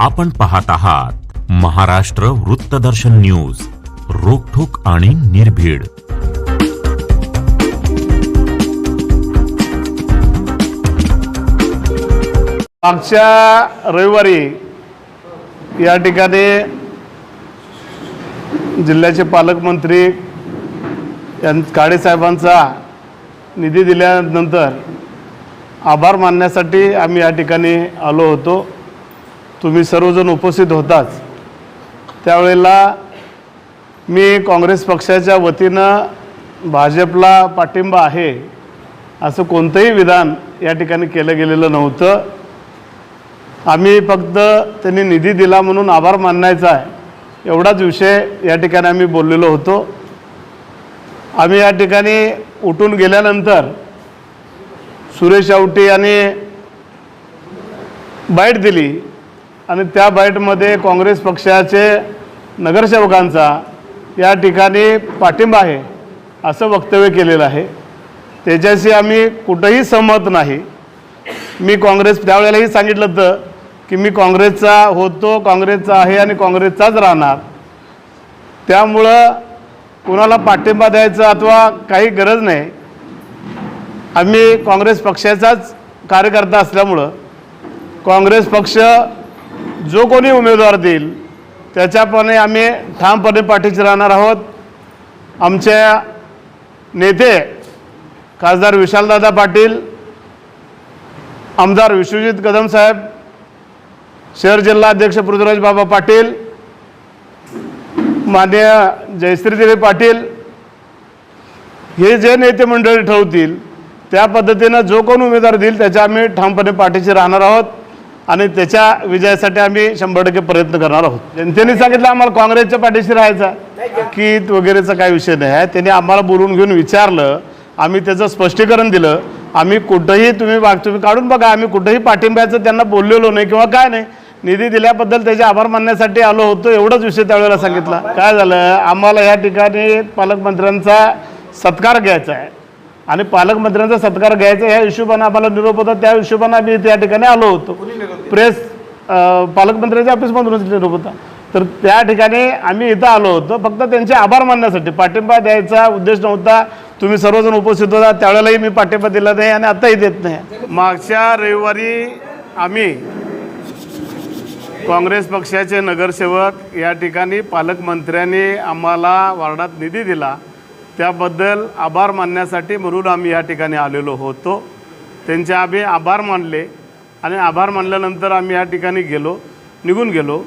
आपण पाहत आहात महाराष्ट्र वृत्तदर्शन न्यूज रोखोक आणि निर्भीड. मागच्या रविवारी या ठिकाणी जिल्ह्याचे पालकमंत्री यां काळेसाहेबांचा निधी दिल्यानंतर आभार मानण्यासाठी आम्ही या ठिकाणी आलो होतो. तुम्ही सर्वजण उपस्थित होताच. त्यावेळेला मी काँग्रेस पक्षाच्या वतीनं भाजपला पाठिंबा आहे असं कोणतंही विधान या ठिकाणी केलं गेलेलं नव्हतं. आम्ही फक्त त्यांनी निधी दिला म्हणून आभार मानायचा आहे. एवढाच विषय या ठिकाणी आम्ही बोललेलो होतो. आम्ही या ठिकाणी उठून गेल्यानंतर सुरेश आवटी यांनी बाईट दिली. आणि त्या बाईटमध्ये काँग्रेस पक्षाचे नगरसेवकांचा या ठिकाणी पाठिंबा आहे असं वक्तव्य केलेलं आहे. त्याच्याशी आम्ही कुठंही सहमत नाही. मी काँग्रेस त्यावेळेलाही सांगितलं होतं की मी काँग्रेसचा होतो काँग्रेसचा आहे आणि काँग्रेसचाच राहणार. त्यामुळं कुणाला पाठिंबा द्यायचा अथवा काही गरज नाही. आम्ही काँग्रेस पक्षाचाच कार्यकर्ता असल्यामुळं काँग्रेस पक्ष जो कोणी उमेदवार देईल त्याच्यापणे आम्ही ठामपणे पाठीशी राहणार आहोत. आमच्या नेते खासदार विशालदादा पाटील आमदार विश्वजित कदम साहेब शहर जिल्हा अध्यक्ष पृथ्वीराज बाबा पाटील मान्य जयश्रीदेवी पाटील हे जे नेते मंडळी ठरवतील त्या पद्धतीनं जो कोण उमेदवार देईल त्याच्या आम्ही ठामपणे पाठीशी राहणार आहोत. आणि त्याच्या विजयासाठी आम्ही शंभर टक्के प्रयत्न करणार आहोत. जनतेने सांगितलं आम्हाला काँग्रेसच्या पाठीशी राहायचा. कीत वगैरेचा काय विषय नाही. आहे. त्यांनी आम्हाला बोलवून घेऊन विचारलं. आम्ही त्याचं स्पष्टीकरण दिलं. आम्ही कुठंही तुम्ही बाग तुम्ही काढून बघा. आम्ही कुठंही पाठिंब्याचं त्यांना बोललेलो नाही किंवा काय नाही. निधी दिल्याबद्दल त्याचे आभार मानण्यासाठी आलो होतो. एवढंच विषय त्यावेळेला सांगितला. काय झालं? आम्हाला या ठिकाणी पालकमंत्र्यांचा सत्कार घ्यायचा आहे. आणि पालकमंत्र्यांचा सत्कार घ्यायचा ह्या हिशोबानं आम्हाला निरोप होता त्या हिशोबानं आम्ही त्या ठिकाणी आलो होतो. प्रेस पालकमंत्र्यांच्या ऑफिसमधूनच निरोप होता. तर त्या ठिकाणी आम्ही इथं आलो होतो फक्त त्यांचे आभार मानण्यासाठी. पाठिंबा द्यायचा उद्देश नव्हता. तुम्ही सर्वजण उपस्थित होता त्यावेळेलाही मी पाठिंबा दिला नाही आणि आताही देत नाही. मागच्या रविवारी आम्ही काँग्रेस पक्षाचे नगरसेवक या ठिकाणी पालकमंत्र्यांनी आम्हाला वार्डात निधी दिला. त्याबद्दल आभार मानण्यासाठी म्हणून आम्ही या ठिकाणी आलेलो होतो. त्यांचे आम्ही आभार मानले आणि आभार मानल्यानंतर आम्ही या ठिकाणी गेलो निघून गेलो.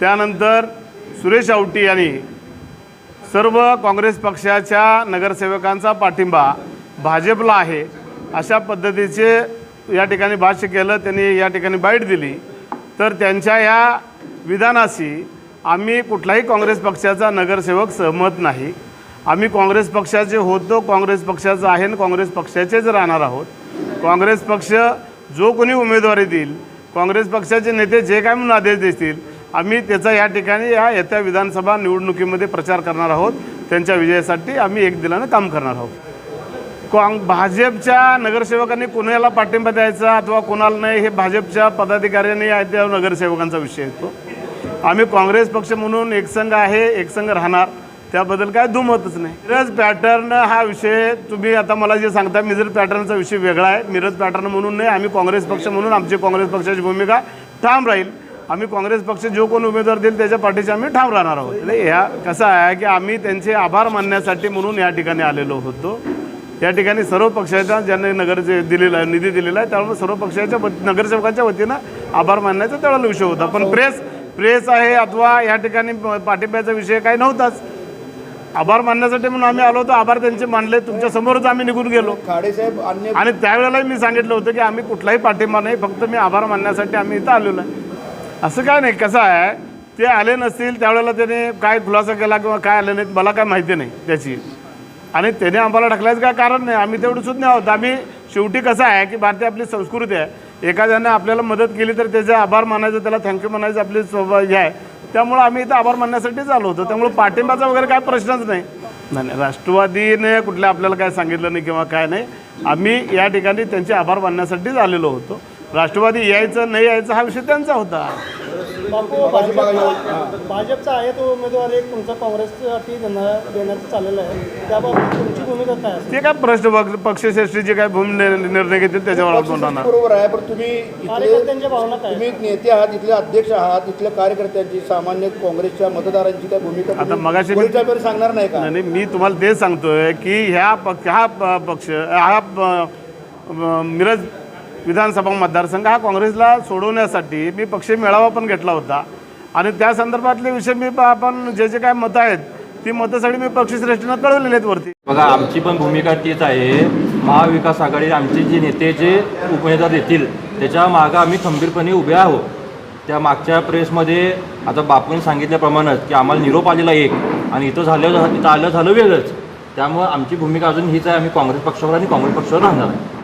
त्यानंतर सुरेश आवटी यांनी सर्व काँग्रेस पक्षाच्या नगरसेवकांचा पाठिंबा भाजपला आहे. अशा पद्धतीचे या ठिकाणी भाष्य केलं त्यांनी या ठिकाणी बाईट दिली. तर त्यांच्या या विधानाशी आम्ही कुठलाही काँग्रेस पक्षाचा नगरसेवक सहमत नाही. आम्ही काँग्रेस पक्षाचे होतो काँग्रेस पक्षाचं आहे आणि काँग्रेस पक्षाचेच राहणार आहोत. काँग्रेस पक्ष जो कोणी उमेदवारी देईल काँग्रेस पक्षाचे नेते जे काय म्हणून आदेश देतील आम्ही त्याचा या ठिकाणी या येत्या विधानसभा निवडणुकीमध्ये प्रचार करणार आहोत. त्यांच्या विजयासाठी आम्ही एक दिलानं काम करणार आहोत. काँग भाजपच्या नगरसेवकांनी कोणाला पाठिंबा द्यायचा अथवा कोणाला नाही हे भाजपच्या पदाधिकाऱ्यांनी आहे त्या नगरसेवकांचा विषय येतो. आम्ही काँग्रेस पक्ष म्हणून एकसंघ आहे एकसंघ राहणार. त्याबद्दल काय दुमतच नाही. मिरज पॅटर्न हा विषय तुम्ही आता मला जे सांगता मिरज पॅटर्नचा विषय वेगळा आहे. मिरज पॅटर्न म्हणून नाही आम्ही काँग्रेस पक्ष म्हणून आमची काँग्रेस पक्षाची भूमिका ठाम राहील. आम्ही काँग्रेस पक्ष जो कोण उमेदवार देईल त्याच्या पाठीशी आम्ही ठाम राहणार आहोत. म्हणजे ह्या कसं आहे की आम्ही त्यांचे आभार मानण्यासाठी म्हणून या ठिकाणी आलेलो होतो. या ठिकाणी सर्व पक्षाच्या ज्यांनी नगरचे दिलेला आहे निधी दिलेला आहे त्यामुळे सर्व पक्षाच्या नगरसेवकांच्या वतीनं आभार मानण्याचा त्यावेळेला विषय होता. पण प्रेस प्रेस आहे अथवा या ठिकाणी पाठिंब्याचा विषय काही नव्हताच. आभार मानण्यासाठी म्हणून आम्ही आलो होतो. आभार त्यांचे मानले. तुमच्या समोरच आम्ही निघून गेलो. अन्य आणि त्यावेळेला मी सांगितलं होतं की आम्ही कुठलाही पाठिंबा नाही फक्त मी आभार मानण्यासाठी आम्ही इथं आलेलो आहे. असं काय नाही कसं आहे ते आले नसतील त्यावेळेला त्याने काय खुलासा केला किंवा काय आले नाहीत मला काय माहिती नाही त्याची. आणि त्याने आम्हाला ढकलायचं काय कारण नाही आम्ही तेवढं सुद्धा नाही आहोत. आम्ही शेवटी कसं आहे की भारतीय आपली संस्कृती आहे. एखाद्याने आपल्याला मदत केली तर त्याचे आभार मानायचं त्याला थँक्यू म्हणायचं आपली स्वभाव हे आहे. त्यामुळं आम्ही इथं आभार मानण्यासाठीच आलो होतो. त्यामुळे पाठिंबाचा वगैरे काय प्रश्नच नाही. नाही नाही. राष्ट्रवादीने कुठल्या आपल्याला काय सांगितलं नाही किंवा काय नाही आम्ही या ठिकाणी त्यांचे आभार मानण्यासाठीच आलेलो होतो. राष्ट्रवादी यायचं नाही यायचं हा विषय त्यांचा होता. बापू भाजपचा भाजपचा आहे तो उमेदवार. एक तुमचा काँग्रेससाठी देणार देण्याचं चाललेलं आहे. त्याबाबत तुमची भूमिका काय असेल? ते काय प्रश्न पक्ष पक्षश्रेष्ठी जे काय भूमी निर्णय घेतील त्याच्यावर राहणार. बरोबर आहे पण तुम्ही इथले कार्यकर्त्यांच्या भावना काय? तुम्ही नेते आहात इथले अध्यक्ष आहात इथल्या कार्यकर्त्यांची सामान्य काँग्रेसच्या मतदारांची काय भूमिका आता तुम्ही मगाशी मी- सांगणार नाही का? आणि मी तुम्हाला तेच सांगतोय की ह्या पक्ष हा प- पक्ष हा प- म- मिरज विधानसभा मतदारसंघ हा काँग्रेसला सोडवण्यासाठी मी पक्ष मेळावा पण घेतला होता. आणि त्या संदर्भातले विषय मी आपण जे जे काय मतं आहेत ती मतं सगळी मी पक्षश्रेष्ठीनं कळवलेली आहेत वरती. बघा आमची पण भूमिका तीच आहे. महाविकास आघाडी आमचे जे नेते जे उमेदवार देतील त्याच्या मागं आम्ही खंबीरपणे उभे आहोत. त्या मागच्या प्रेसमध्ये आता बापून सांगितल्याप्रमाणेच की आम्हाला निरोप आलेला एक आणि इथं झालं इथं आलं झालं वेगळंच. त्यामुळं आमची भूमिका अजून हीच आहे. आम्ही काँग्रेस पक्षावर आणि काँग्रेस पक्षावर राहणार आहे.